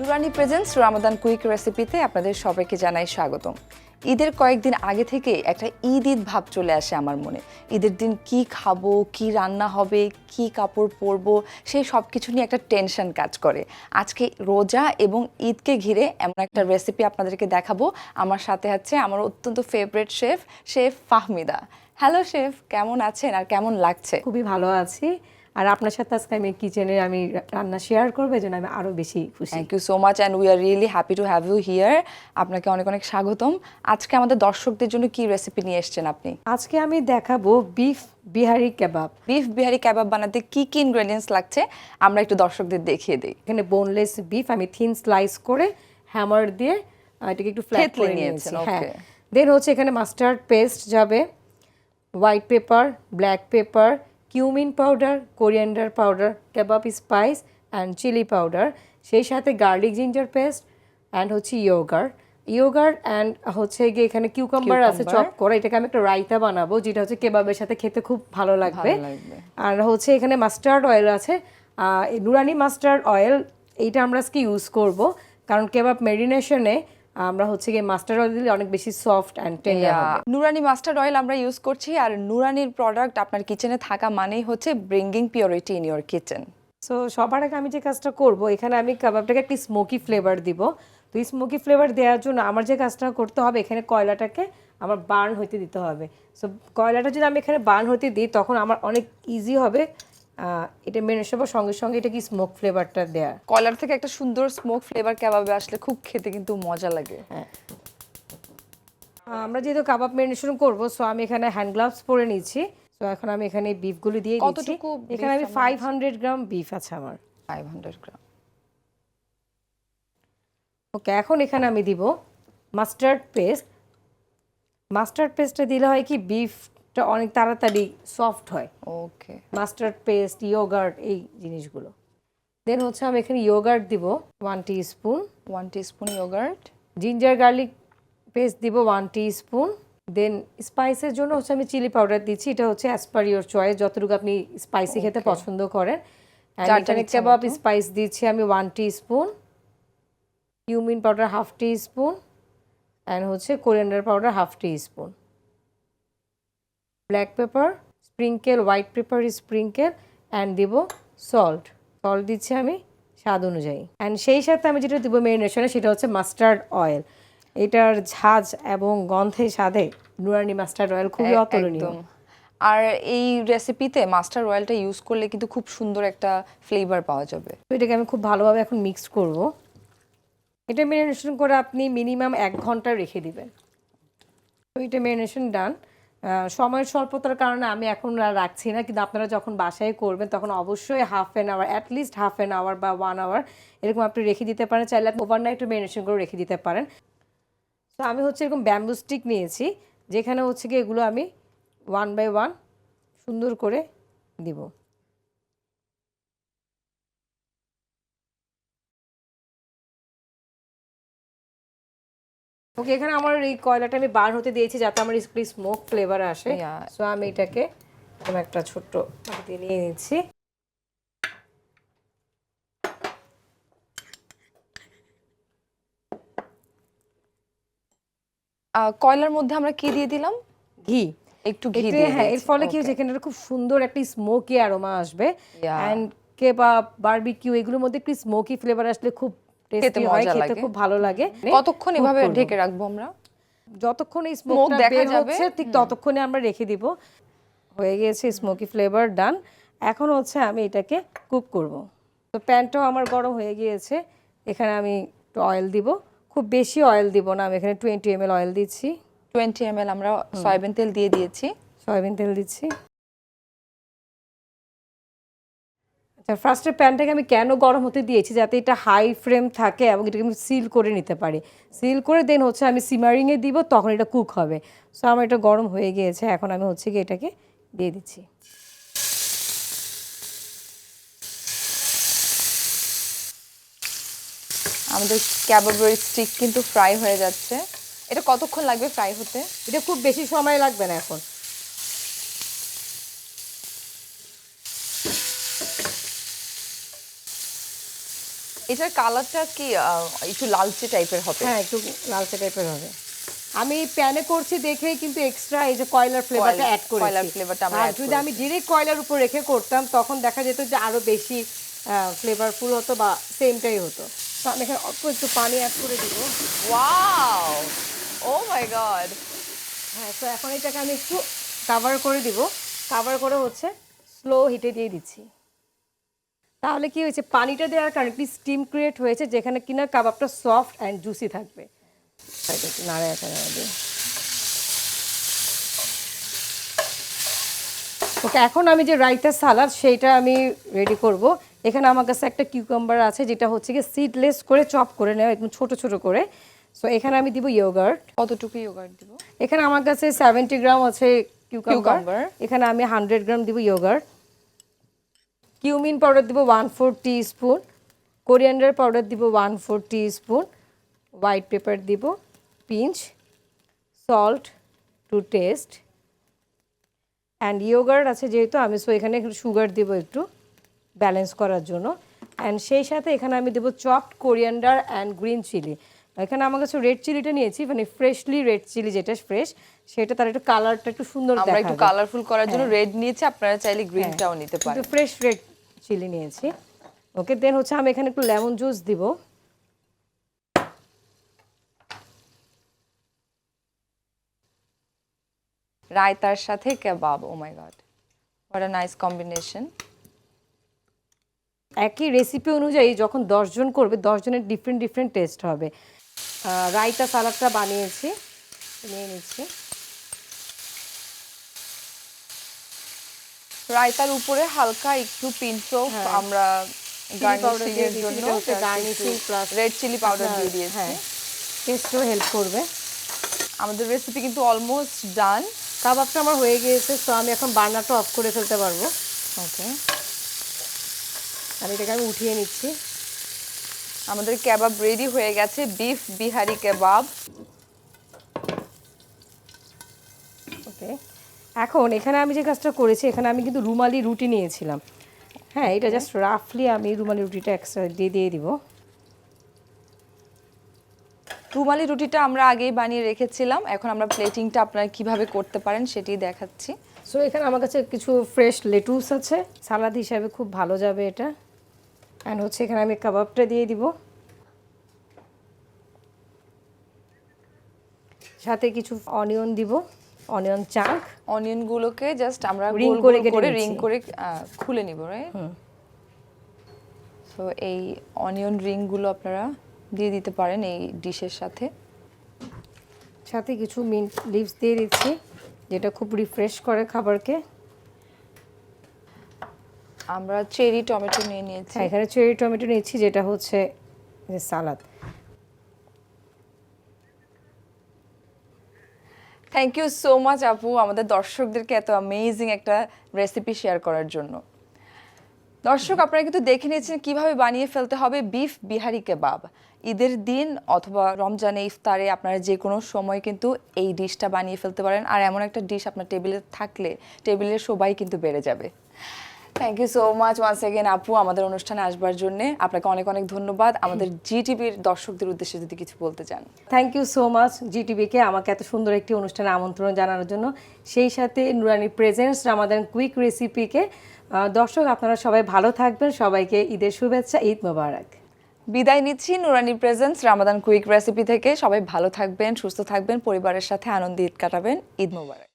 নুরানি presents Ramadan quick রেসিপিতে আপনাদের সবাইকে জানাই স্বাগতম। ঈদের কয়েকদিন আগে থেকে একটা ঈদ ঈদ ভাব চলে আসে আমার মনে। ঈদের দিন কি খাব, কি রান্না হবে, কি কাপড় পরবো, সেই সব কিছু নিয়ে একটা টেনশন কাজ করে। আজকে রোজা এবং ঈদকে ঘিরে এমন একটা রেসিপি আপনাদেরকে দেখাবো। আমার সাথে আছে আমার অত্যন্ত favourite chef chef Fahmida. Hello chef কেমন আছেন আর কেমন লাগছে? খুবই ভালো আছি। আর আপনার সাথে আজকে আমি কিচেনে আমি রান্না শেয়ার করব এই জন্য আমি আরও বেশি খুশি। Thank you so much and we are really happy to have you here আপনাকে অনেক অনেক স্বাগতম। আজকে আমাদের দর্শকদের জন্য কি রেসিপি নিয়ে এসেছেন আপনি? আজকে আমি দেখাবো beef Bihari kebab beef Bihari kebab বানাতে কি কি ইনগ্রেডিয়েন্টস লাগছে? আমরা একটু দর্শকদের দেখিয়ে দিই। এখানে বোনলেস বিফ আমি থিন স্লাইস করে হ্যামার দিয়ে এটাকে একটু ফ্ল্যাট করে নিয়েছি হ্যাঁ। দেন হচ্ছে এখানে মাস্টার্ড পেস্ট যাবে white pepper black pepper cumin powder coriander powder kebab spice and chilli powder সেই সাথে গার্লিক জিঞ্জার পেস্ট অ্যান্ড হচ্ছে ইয়োগার। ইয়োগার অ্যান্ড হচ্ছে গিয়ে এখানে কিউকাম্বার আছে চপ করা। এটাকে আমি একটা রাইতা বানাবো যেটা হচ্ছে কেবাবের সাথে খেতে খুব ভালো লাগবে। আর হচ্ছে এখানে মাস্টার্ড অয়েল আছে। নুরানি মাস্টার্ড অয়েল এইটা আমরা আজকে ইউজ করব। কারণ কেবাব মেরিনেশনে আমরা হচ্ছে গিয়ে মাস্টার অয়েল দিলে অনেক বেশি সফট অ্যান্ড টেন্ডার হবে। নুরানি মাস্টার অয়েল আমরা ইউজ করছি আর নুরানির প্রোডাক্ট আপনার কিচেনে থাকা মানেই হচ্ছে bringing purity in your kitchen so সবার আগে আমি যে কাজটা করব এখানে আমি কাবাবটাকে একটি স্মোকি ফ্লেভার দিব। তো এই স্মোকি ফ্লেভার দেওয়ার জন্য আমার যে কাজটা করতে হবে এখানে কয়লাটাকে আমার বার্ন হইতে দিতে হবে। সো কয়লাটা যদি আমি এখানে বার্ন হইতে দিই তখন আমার অনেক ইজি হবে। এটা মেনে সবার সঙ্গে সঙ্গে এটা কি স্মোক ফ্লেভারটা দেওয়া কয়লার থেকে একটা সুন্দর স্মোক ফ্লেভার কাবাবে আসলে খুব খেতে কিন্তু মজা লাগে। আমরা যেহেতু কাবাব মেরিনেশন করব সো আমি এখানে হ্যান্ড গ্লাভস পরে নিচ্ছি। তো এখন আমি এখানে বিফগুলো দিয়ে দিচ্ছি। এখানে আমি আমার ফাইভ হান্ড্রেড গ্রাম বিফ আছে আমার। ফাইভ হান্ড্রেড গ্রাম ওকে এখন এখানে আমি দিব মাস্টার্ড পেস্ট মাস্টার্ড পেস্টটা দিলে হয় কি বিফটা অনেক তাড়াতাড়ি সফট হয়। ওকে মাস্টার্ড পেস্ট ইয়োগার্ট এই জিনিসগুলো। দেন হচ্ছে আমি এখানে ইয়োগার্ট দিব one spoon one teaspoon yoghurt ginger garlic paste দিব ওয়ান স্পুন দেন স্পাইসের জন্য হচ্ছে আমি চিলি পাউডার দিচ্ছি এটা হচ্ছে অ্যাজ পার ইয়োর চয়েস যতটুকু আপনি স্পাইসি খেতে পছন্দ করেন। যার কেবাব স্পাইস দিচ্ছি আমি one spoon cumin powder half teaspoon and হচ্ছে coriander powder half teaspoon black pepper sprinkle white pepper sprinkle and দিব সল্ট সল্ট দিচ্ছি আমি স্বাদ অনুযায়ী। অ্যান্ড সেই সাথে আমি যেটা দিব মেরিনেশনে সেটা হচ্ছে মাস্টার্ড অয়েল এটার ঝাঁজ এবং গন্ধে স্বাদে নুরানি মাস্টার্ড অয়েল খুবই অতুলনীয়। আর এই রেসিপিতে মাস্টার অয়েলটা ইউজ করলে কিন্তু খুব সুন্দর একটা ফ্লেভার পাওয়া যাবে। তো এটাকে আমি খুব ভালোভাবে এখন মিক্স করব। এটা মেরিনেশন করে আপনি মিনিমাম এক ঘণ্টা রেখে দিবেন। তো এটা মেরিনেশন ডান সময়ের স্বল্পতার কারণে আমি এখন আর রাখছি না, কিন্তু আপনারা যখন বাসায় করবেন তখন অবশ্যই half an hour at least half an hour বা ওয়ান আওয়ার এরকম আপনি রেখে দিতে পারেন। চাইলে আপনি ওভারনাইট মেরিনেশন করে রেখে দিতে পারেন। তো আমি হচ্ছে এরকম ব্যাম্বু স্টিক নিয়েছি, যেখানে হচ্ছে কি এগুলো আমি ওয়ান বাই ওয়ান সুন্দর করে দিব। ওকে এখানে আমার এই কয়লাটা আমি বার হতে দিয়েছি যাতে আমার একটু স্মোক ফ্লেভার আসে। সো আমি এটাকে এরকম একটা ছোট্ট বাটিতে নিয়ে নিচ্ছি। কয়লার মধ্যে আমরা কি দিয়ে দিলাম? ঘি। একটু ঘি দিয়ে হ্যাঁ এর ফলে কি. হচ্ছে এখানে খুব সুন্দর একটা স্মোকি অ্যারোমা আসবে। অ্যান্ড কেবাব বারবিকিউ এগুলোর মধ্যে একটু স্মোকি ফ্লেভার আসলে খুব টেস্টি হয় খেতে খুব ভালো লাগে। কতক্ষণ এভাবে ঢেকে রাখব আমরা? যতক্ষণ এই স্মোকটা দেখা যাবে। ঠিক ততক্ষণে আমরা রেখে দিব। হয়ে গিয়েছে স্মোকি ফ্লেভার ডান এখন হচ্ছে আমি এটাকে কুক করব। তো প্যানটাও আমার গরম হয়ে গিয়েছে। এখানে আমি একটু অয়েল দিব। খুব বেশি অয়েল দিব না আমি এখানে টোয়েন্টি এম অয়েল দিচ্ছি। টোয়েন্টি এম আমরা সয়াবিন তেল দিয়ে দিয়েছি। সয়াবিন তেল দিচ্ছি। ফার্স্টে প্যানটাকে আমি কেন গরম হতে দিয়েছি যাতে এটা হাই ফ্রেম থাকে এবং এটাকে আমি সিল করে নিতে পারি। সিল করে দেন হচ্ছে আমি সিমারিংয়ে দিব তখন এটা কুক হবে। সো আমার এটা গরম হয়ে গিয়েছে এখন আমি হচ্ছে কি এটাকে দিয়ে দিচ্ছি। আমাদের ক্যাবাবের স্টিক কিন্তু ফ্রাই হয়ে যাচ্ছে। এটা কতক্ষণ লাগবে ফ্রাই হতে? এটা খুব বেশি সময় লাগবে না এখন। এটার কালারটা কি একটু লালচে টাইপের হবে? হ্যাঁ একটু লালচে টাইপের হবে। আমি প্যানে করছি দেখেই কিন্তু এক্সট্রা এই যে কয়লার ফ্লেভারটা অ্যাড করেছি। কয়লার flavorটা আমরা আর যদি আমি ডিরেক্ট কয়লার উপর রেখে করতাম তখন দেখা যেত যে আরও বেশি ফ্লেভারফুল হতো বা সেমটাই হতো। তো আমি এখানে অল্প একটু পানি অ্যাড করে দিব। ওয়াও ও মাই গড হ্যাঁ তো এখন এটাকে আমি একটু কাভার করে দিব। কাভার করে হচ্ছে স্লো হিটে দিয়ে দিচ্ছি। তাহলে কি হয়েছে? পানিটা দেওয়ার কারণে একটি স্টিম ক্রিয়েট হয়েছে যেখানে কিনা কাবাবটা সফট অ্যান্ড জুসি থাকবে। নাড়া দিয়ে ওকে এখন আমি যে রাইতা সালাদ সেইটা আমি রেডি করব। এখানে আমার কাছে একটা কিউকাম্বার আছে যেটা হচ্ছে কি সিডলেস করে চপ করে নেওয়া একদম ছোট ছোট করে। সো এখানে আমি দিব ইয়োগার্ট কতটুকু ইয়োগার্ট দিব? এখানে আমার কাছে সেভেন্টি গ্রাম আছে কিউকাম্বার। এখানে আমি হান্ড্রেড গ্রাম দিব ইয়োগার্ট কিউমিন পাউডার দিব one four teaspoon coriander powder দিব one four teaspoon white pepper দিব pinch salt to taste and yogurt আছে যেহেতু আমি সো এখানে সুগার দিব একটু ব্যালেন্স করার জন্য. অ্যান্ড সেই সাথে এখানে আমি দেবো chopped coriander and green chili এখানে আমার কাছে রেড চিলিটা নিয়েছি মানে ফ্রেশলি রেড চিলি যেটা ফ্রেশ সেটা তার একটু কালারটা একটু সুন্দর আমরা একটু কালারফুল করার জন্য রেড নিয়েছি আপনারা চাইলে গ্রিনটাও নিতে পারেন। ফ্রেশ রেড চিলি নিয়েছি। ওকে দেন হচ্ছে আমি এখানে একটু লেমন জুস দিব। রায়তার সাথে kebab oh my god what a nice combination একই রেসিপি অনুযায়ী যখন দশজন করবে দশজনের ডিফারেন্ট ডিফারেন্ট টেস্ট হবে। রায়তা সালাদটা বানিয়েছি, নিয়ে নিচ্ছি। রায়তার উপরে হালকা একটু পিঞ্চ অফ হ্যাঁ। আমরা গার্নিশিং এর জন্য যেটা হচ্ছে রেড চিলি পাউডার দিয়ে দিয়েছি। হ্যাঁ টেস্টও হেল্প করবে। আমাদের রেসিপি কিন্তু অলমোস্ট ডান কাবাবটা আমার হয়ে গিয়েছে তো আমি এখন বার্নারটা অফ করে ফেলতে পারব। ওকে আর এটাকে আমি উঠিয়ে নিচ্ছি। আমাদের কেবাব রেডি হয়ে গেছে বিফ বিহারি কেবাব ওকে এখন এখানে আমি যে কাজটা করেছি, এখানে আমি কিন্তু রুমালি রুটি নিয়েছিলাম। হ্যাঁ এটা জাস্ট রাফলি আমি রুমালি রুটিটা এক্সট্রা দিয়ে দিয়ে দিব। রুমালি রুটিটা আমরা আগেই বানিয়ে রেখেছিলাম। এখন আমরা প্লেটিংটা আপনারা কীভাবে করতে পারেন সেটি দেখাচ্ছি। সো এখানে আমার কাছে কিছু ফ্রেশ লেটুস আছে। সালাদ হিসাবে খুব ভালো যাবে এটা। অ্যান্ড হচ্ছে এখানে আমি কাবাবটা দিয়ে দিব। সাথে কিছু অনিয়ন দিব। অনিয়ন চাঙ্ক অনিয়ন গুলোকে জাস্ট আমরা রিং করে করে। রিং করে খুলে নিব রাইট সো এই অনিয়ন রিংগুলো আপনারা দিয়ে দিতে পারেন এই ডিশের সাথে। সাথে কিছু মিন্ট লিভস দিয়ে দিচ্ছি যেটা খুব রিফ্রেশ করে খাবারকে। আমরা চেরি টমেটো নিয়ে নিয়েছি। হ্যাঁ এখানে চেরি টমেটো নিয়েছি যেটা হচ্ছে যে salad. Thank you so much আপু আমাদের দর্শকদেরকে এত অ্যামেজিং একটা রেসিপি শেয়ার করার জন্য। দর্শক, আপনারা কিন্তু দেখে নিয়েছেন কীভাবে বানিয়ে ফেলতে হবে বিফ বিহারি কেবাব ঈদের দিন অথবা রমজানে ইফতারে আপনারা যে কোনো সময় কিন্তু এই ডিশটা বানিয়ে ফেলতে পারেন। আর এমন একটা ডিশ আপনার টেবিলে থাকলে টেবিলের সবাই কিন্তু বেড়ে যাবে। Thank you so much once again আপু আমাদের অনুষ্ঠানে আসবার জন্য। আপনাকে অনেক অনেক ধন্যবাদ। আমাদের জি টিভির দর্শকদের উদ্দেশ্যে যদি কিছু বলতে চান। থ্যাংক ইউ সো মাচ জিটিভিকে আমাকে এত সুন্দর একটি অনুষ্ঠানে আমন্ত্রণ জানানোর জন্য। সেই সাথে নুরানি প্রেজেন্টস রামাদান কুইক রেসিপিকে দর্শক আপনারা সবাই ভালো থাকবেন। সবাইকে ঈদের শুভেচ্ছা ঈদ মোবারক। বিদায় নিচ্ছি নুরানি প্রেজেন্স রামাদান কুইক রেসিপি থেকে। সবাই ভালো থাকবেন সুস্থ থাকবেন পরিবারের সাথে আনন্দ ঈদ কাটাবেন। ঈদ মোবারক।